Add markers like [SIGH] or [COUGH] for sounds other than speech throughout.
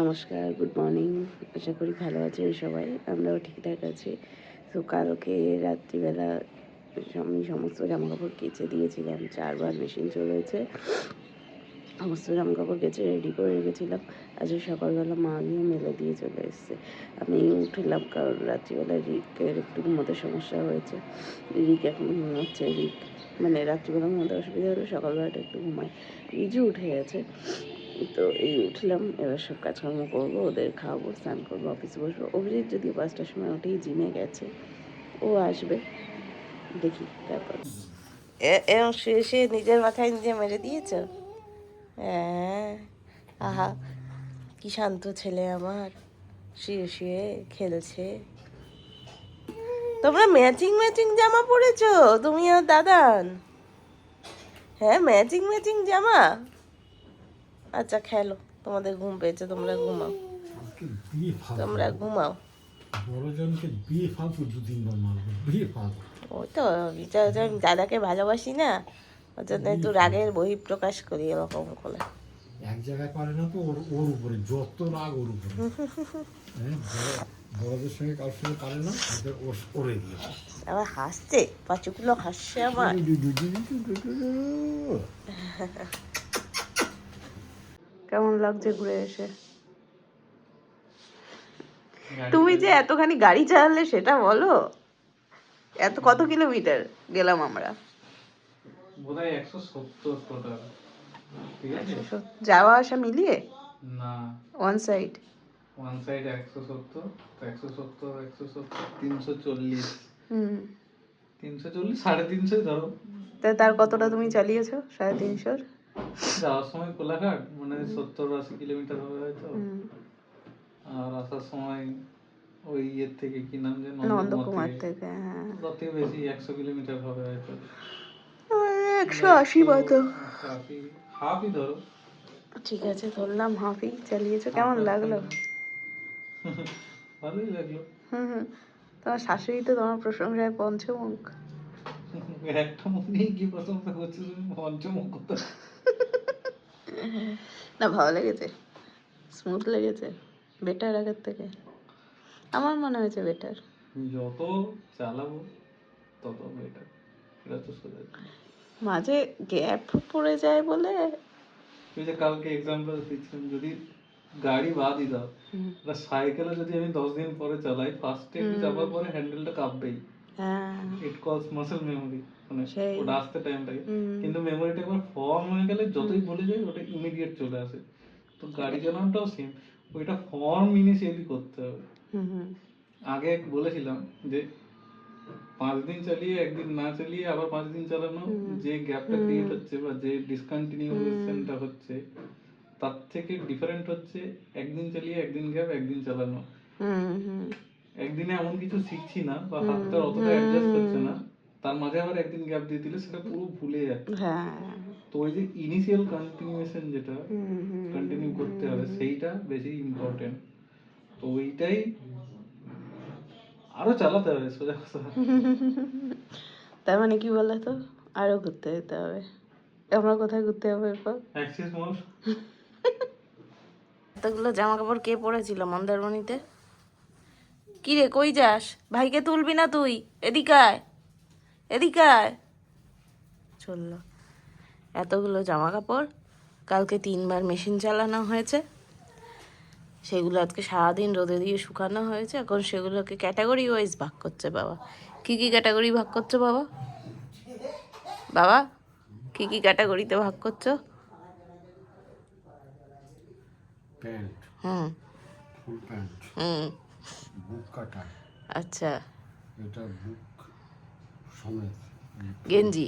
নমস্কার good morning আশা করি ভালো আছেন সবাই, আমরাও ঠিকঠাক আছি। তো কালকে রাত্রিবেলা আমি সমস্ত জামা কাপড় কেচে দিয়েছিলাম, চারবার মেশিন চলেছে। সমস্ত জামা কাপড় কেচে রেডি করে রেখেছিলাম। আজকে সকালবেলা মা গিয়ে মেলে দিয়ে চলে এসছে। আমি উঠলাম কারণ রাত্রিবেলা রিকের একটু ঘুমোতে সমস্যা হয়েছে। রিক এখন ঘুমোচ্ছে, রিক মানে রাত্রিবেলা ঘুমোতে অসুবিধা হলো সকালবেলাটা একটু ঘুমায়। রিজু উঠে গেছে। তো এই উঠলাম, এবার সব কাজকর্ম করব, ওদের খাওয়াবো, স্নান করব অফিসে বসবো। অভিজিৎ যদি পাঁচটার সময় উঠেই জিমে গেছে। ও আসবে, দেখি তারপর। এরকম শুয়ে শুয়ে নিজের মাথায় নিজে মেরে দিয়েছ? হ্যাঁ আহা, কি শান্ত ছেলে আমার। শুয়ে শুয়ে খেলছে। তোমরা ম্যাচিং ম্যাচিং জামা পরেছো? তুমি আর দাদান? হ্যাঁ ম্যাচিং ম্যাচিং জামা? আচ্ছা খেলো। তোমাদের ঘুম পেয়েছে তোমরা ঘুমাও। তোমরা ঘুমাও। বড়জনকে বিয়ে ফালতু দু তিনবার মারবো বিয়ে ফালতু। ওই তো বিচার আমি দাদাকে ভালোবাসি না ওর জন্য একটু রাগের বহিঃপ্রকাশ করি এরকম করে। এক জায়গায় পারে না তো ওর ওর উপরে যত রাগ ওর উপরে। [LAUGHS] হ্যাঁ বড়দের সঙ্গে কারোর সঙ্গে পারে না ওদের ওর- ওরে দিয়ে। আবার হাসছে পাঁচুগুলো হাসছে আমার। [LAUGHS] কেমন লাগছে ঘুরে এসে? তুমি যে এতখানি গাড়ি চালালে সেটা বলো। এত কত কিলোমিটার গেলাম আমরা? বোধহয় একশো সত্তর টোটাল ঠিক আছে? যাওয়া আসা মিলিয়ে? না। ওয়ান সাইড ওয়ান সাইড একশো সত্তর একশো সত্তর একশো সত্তর তিনশো চল্লিশ। হুম। তিনশো চল্লিশ সাড়ে তিনশো ধরো। তা তার কতটা তুমি চালিয়েছো? সাড়ে তিনশোর? যাওয়ার সময় কোলাঘাট মানে সত্তর আশি কিলোমিটার হবে হয়তো। আর আসার সময় ওই ইয়ের থেকে কি নাম যে নন্দকুমার থেকে হ্যাঁ। তার থেকে বেশি একশো কিলোমিটার হবে হয়তো। একশো আশি মতো হাফই হাফই ধরো। ঠিক আছে ধরলাম হাফি চালিয়েছো কেমন লাগল? ভালোই লাগল। হুম হুম। তোমার শাশুড়ি তো তোমার প্রশংসায় পঞ্চমুখ। একটা মুখ নিয়ে কি প্রশংসা তুমি? পঞ্চমুখ কোথায়? না ভালো লেগেছে স্মুথ লেগেছে বেটার আগের থেকে আমার মনে হয়েছে বেটার যত চালাবো তত বেটার এটা তো সোজা মাঝে গ্যাপ পড়ে যায় বলে তুই যে কালকে এক্সাম্পল দিচ্ছিলাম যদি গাড়ি বাদই দাও হুম, বা সাইকেলে যদি আমি দশ দিন পরে চালাই ফার্স্টে একটু হুম। চাপার পরে হ্যান্ডেলটা কাঁপবেই হ্যাঁ ইট কলস মাসেল মেমোরি মানে ওটা আসতে টাইম লাগে। কিন্তু মেমোরিটা একবার ফর্ম হয়ে গেলে যতই বলে যাই ওটা ইমিডিয়েট চলে আসে। তো গাড়ি চালানোটাও সেম ওইটা ফর্ম ইনিশিয়ালি করতে হবে। আগে বলেছিলাম যে পাঁচ দিন চালিয়ে একদিন না চালিয়ে আবার পাঁচ দিন চালানো যে গ্যাপটা। ক্রিয়েট হচ্ছে বা যে ডিসকন্টিনিউশনটা হচ্ছে তার থেকে ডিফারেন্ট হচ্ছে একদিন চালিয়ে একদিন গ্যাপ একদিন চালানো। একদিনে এমন কিছু শিখছি না বা হাতটা অতটা অ্যাডজাস্ট হচ্ছে না। তার মাঝে আবার একদিন গ্যাপ দিয়ে দিলে সেটা পুরো ভুলে যাচ্ছে হ্যাঁ। তো ওই যে ইনিশিয়াল কন্টিনিউশন যেটা কন্টিনিউ করতে হবে সেইটা বেশি ইম্পর্টেন্ট তো ওইটাই আরও চালাতে হবে সোজা কথা। তার মানে কি বলো তো আরও ঘুরতে যেতে হবে। আমরা কোথায় ঘুরতে হবে এরপর? অ্যাক্সিস মোড এতগুলো জামা কাপড় কে পরেছিল মন্দারমণিতে? কি রে কই যাস? ভাইকে তুলবি না তুই? এদিকে আয়। এদিকে আয়। চলল। এতগুলো জামা কাপড় কালকে তিনবার মেশিন চালানো হয়েছে। সেগুলো আজকে সারাদিন রোদে দিয়ে শুকানো হয়েছে এখন সেগুলোকে ক্যাটাগরি ওয়াইজ ভাগ করছে বাবা। কি কি ক্যাটাগরি ভাগ করছ বাবা? বাবা কি কি ক্যাটাগরিতে ভাগ করছ? প্যান্ট। হুম। Full pant. হুম। বুক কাটা। আচ্ছা। এটা বুক গেঞ্জি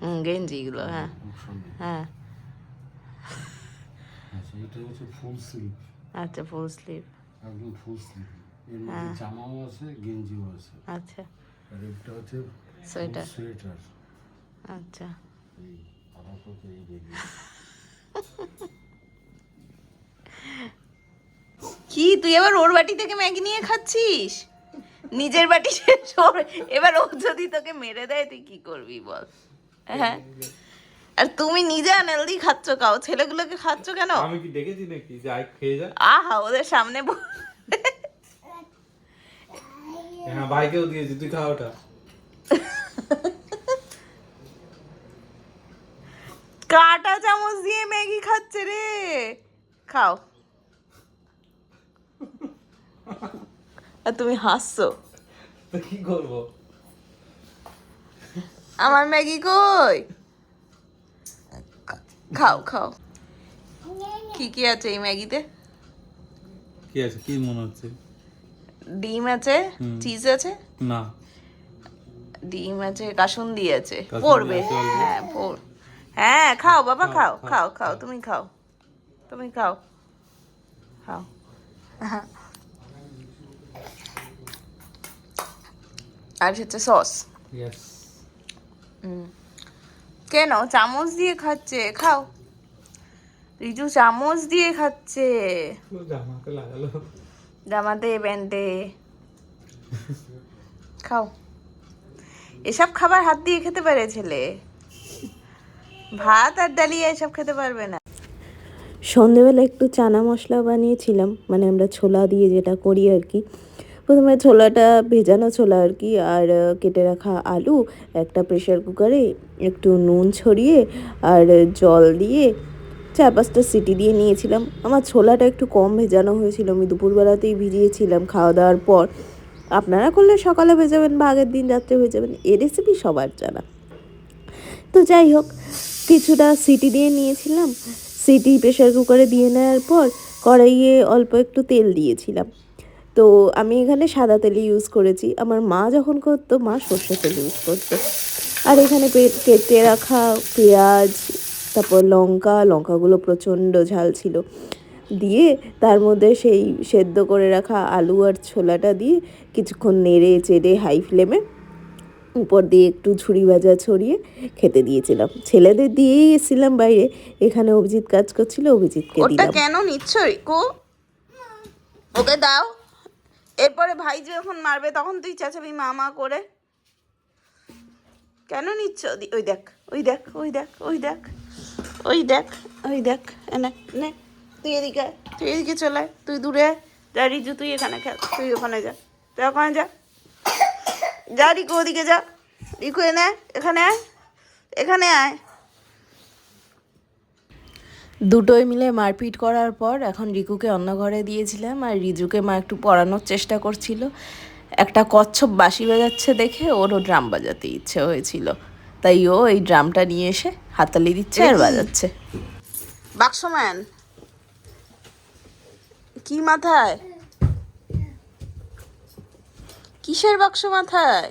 হুম গেঞ্জিগুলো হ্যাঁ বুক সমেত হ্যাঁ আচ্ছা ফুল স্লিভ একদম ফুল স্লিভ এর মধ্যে জামাও আছে গেঞ্জিও আছে আচ্ছা আর এটা হচ্ছে সোয়েটার সোয়েটার আচ্ছা এই আপাতত এই দেখি কি তুই এবার ওর বাটি থেকে ম্যাগি নিয়ে খাচ্ছিস নিজের বাটি শেষ এবার ও যদি তোকে মেরে দেয় তুই কি করবি বল? হ্যাঁ? আর তুমি নিজে আনহেলদি খাচ্ছ কাও? ছেলেগুলোকে খাচ্ছ কেন? আমি কি দেখেছি নাকি যে আই খেয়ে যা আহা ওদের সামনে হ্যাঁ ভাইকেও দিয়েছি তুই খা ওটা। কাটা চামচ দিয়ে ম্যাগি খাচ্ছে রে। খাও। আর তুমি হাসছো। তো কি করব? আমার ম্যাগি কই? খাও খাও। কি কি আছে এই ম্যাগিতে? কি আছে? কি মনে হচ্ছে? ডিম আছে? চিজ আছে? না। ডিম আছে কাসুন্দি আছে। পড়বে। হ্যাঁ পড়। হ্যাঁ খাও বাবা খাও খাও, খাও খাও, খাও তুমি খাও। তুমি খাও। খাও। আর হচ্ছে সস। ইয়েস কেন? চামচ দিয়ে খাচ্ছে খাও। রিজু চামচ দিয়ে খাচ্ছে। জামাতে লাগালো। জামাতে প্যান্টে। খাও। এসব খাবার হাত দিয়ে খেতে পারে ছেলে। ভাত আর ডালিয়া এসব খেতে পারবে না। সন্ধেবেলা একটু চানা মশলা বানিয়েছিলাম মানে আমরা ছোলা দিয়ে যেটা করি আর কি। প্রথমে ছোলাটা ভেজানো ছোলা আর কি, আর কেটে রাখা আলু, একটা প্রেশার কুকারে একটু নুন ছড়িয়ে আর জল দিয়ে চার পাঁচটা সিটি দিয়ে নিয়েছিলাম। আমার ছোলাটা একটু কম ভেজানো হয়েছিল, আমি দুপুরবেলাতেই ভিজিয়েছিলাম খাওয়া দাওয়ার পর। আপনারা করলে সকালে ভেজাবেন বা আগের দিন রাত্রে ভেজাবেন এ রেসিপি সবার জানা। তো যাই হোক, কিছুটা সিটি দিয়ে নিয়েছিলাম। সিটি প্রেশার কুকারে দিয়ে নেওয়ার পর কড়াইয়ে অল্প একটু তেল দিয়েছিলাম। তো আমি এখানে সাদা তেল ইউজ করেছি। আমার মা যখন করতো মা সর্ষে তেল ইউজ করতো। আর এখানে কেটে রাখা পেঁয়াজ তারপর লঙ্কা লঙ্কাগুলো প্রচণ্ড ঝাল ছিল। দিয়ে তার মধ্যে সেই সেদ্ধ করে রাখা আলু আর ছোলাটা দিয়ে কিছুক্ষণ নেড়ে চেড়ে হাই ফ্লেমে উপর দিয়ে একটু ঝুড়ি ভাজা ছড়িয়ে খেতে দিয়েছিলাম। ছেলেদের দিয়েই এসেছিলাম বাইরে। এখানে অভিজিৎ কাজ করছিল অভিজিৎকে দিলাম। কেন নিচ্ছ রিকু? ওকে দাও। এরপরে ভাই যখন মারবে, তখন তুই চেঁচাবি মামা করে। কেন নিচ্ছ? ওই দেখ ওই দেখ ওই দেখ ওই দেখ ওই দেখ ওই দেখ এনে নে তুই এদিকে তুই এদিকে চলে তুই দূরে। যা, রিজু, তুই এখানে খেল, তুই ওখানে যা তুই ওখানে যা। যা, রিকু, ওদিকে যা। রিকু, এনে এখানে আয় এখানে আয়। দুটোই মিলে মারপিট করার পর এখন রিকুকে অন্য ঘরে দিয়েছিলাম আর রিজুকে মা একটু পড়ানোর চেষ্টা করছিল। একটা কচ্ছপ বাঁশি বাজাচ্ছে দেখে ওরও ড্রাম বাজাতে ইচ্ছে হয়েছিল। তাই ও এই ড্রামটা নিয়ে এসে হাতালি দিচ্ছে আর বাজাচ্ছে। বাক্সম্যান কি মাথায়? কিসের বাক্স মাথায়?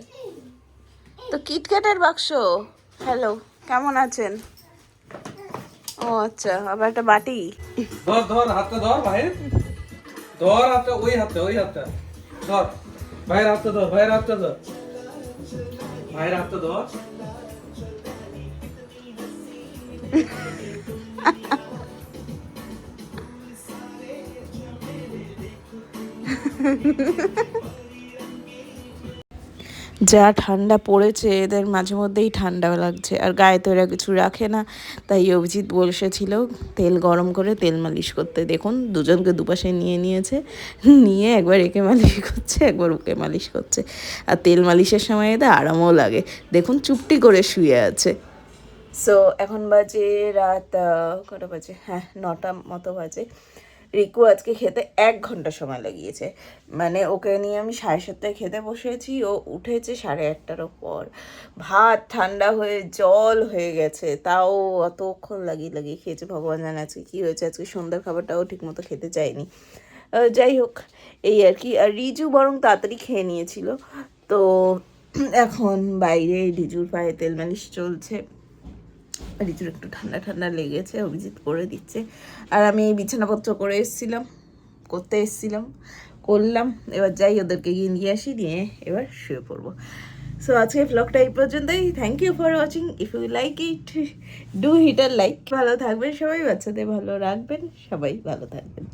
তো কিটক্যাটের বাক্স। হ্যালো কেমন আছেন? ও আচ্ছা আবার একটা বাটি? ধর ধর হাতটা ধর ভাইয়ের। ধর হাতটা ওই হাতটা ওই হাতটা। ধর ভাইয়ের হাতটা ধর ভাইয়ের হাতটা ধর। ভাইয়ের হাতটা ধর। [LAUGHS] যা ঠান্ডা পড়েছে, এদের মাঝে মধ্যেই ঠান্ডা লাগছে। আর গায়ে তো এরা কিছু রাখে না। তাই অভিজিৎ বসেছিল তেল গরম করে তেল মালিশ করতে। দেখুন, দুজনকে দুপাশে নিয়ে নিয়েছে। নিয়ে একবার একে মালিশ করছে, একবার ওকে মালিশ করছে। আর তেল মালিশের সময় এদের আরামও লাগে। দেখুন, চুপটি করে শুয়ে আছে। সো এখন বাজে রাত কটা বাজে? হ্যাঁ নটা মতো বাজে। রিকু আজকে খেতে এক ঘণ্টা সময় লাগিয়েছে। মানে ওকে নিয়ে আমি সাড়ে সাতটায় খেতে বসেছি ও উঠেছে সাড়ে আটটারও পর ভাত ঠান্ডা হয়ে জল হয়ে গেছে তাও অতক্ষণ লাগিয়ে লাগিয়ে খেয়েছে। ভগবান জানে আজকে কী হয়েছে আজকে সন্ধ্যার খাবারটাও ঠিকমতো খেতে আহ, যাই হোক এই আর কি। আর রিজু বরং তাড়াতাড়ি খেয়ে নিয়েছিল। তো এখন বাইরে রিজুর পায়ে তেল মালিশ চলছে। ঋতুর একটু ঠান্ডা ঠান্ডা লেগেছে, অভিজিৎ করে দিচ্ছে। আর আমি বিছানাপত্র করে এসেছিলাম, করতে এসেছিলাম, করলাম। এবার যাই ওদেরকে গিয়ে নিয়ে আসি, নিয়ে এবার শুয়ে পড়ব। সো আজকে ব্লগটা এই পর্যন্তই। Thank you for watching if you like it do hit R like ভালো থাকবেন সবাই, বাচ্চাদের ভালো রাখবেন, সবাই ভালো থাকবেন।